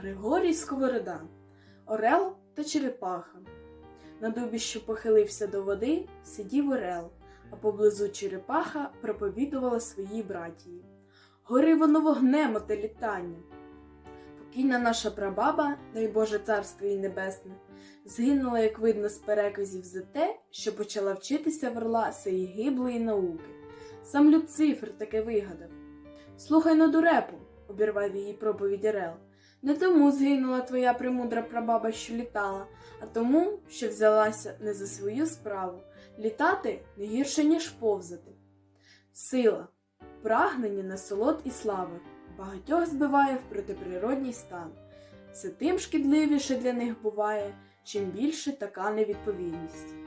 Григорій Сковорода, Орел та Черепаха. На дубі, що похилився до води, сидів Орел, а поблизу черепаха проповідувала своїй братії. Гори воно вогнем оте літання. Покійна наша прабаба, дай Боже царство їй небесне, згинула, як видно, з переказів за те, що почала вчитися в орла сеї гиблої науки. Сам Люцифер таке вигадав. Слухай на дурепу, обірвав її проповідь Орел. Не тому згинула твоя премудра прабаба, що літала, а тому, що взялася не за свою справу. Літати не гірше, ніж повзати. Сила, прагнення на солод і слави багатьох збиває в протиприродній стан. Це тим шкідливіше для них буває, чим більше така невідповідність.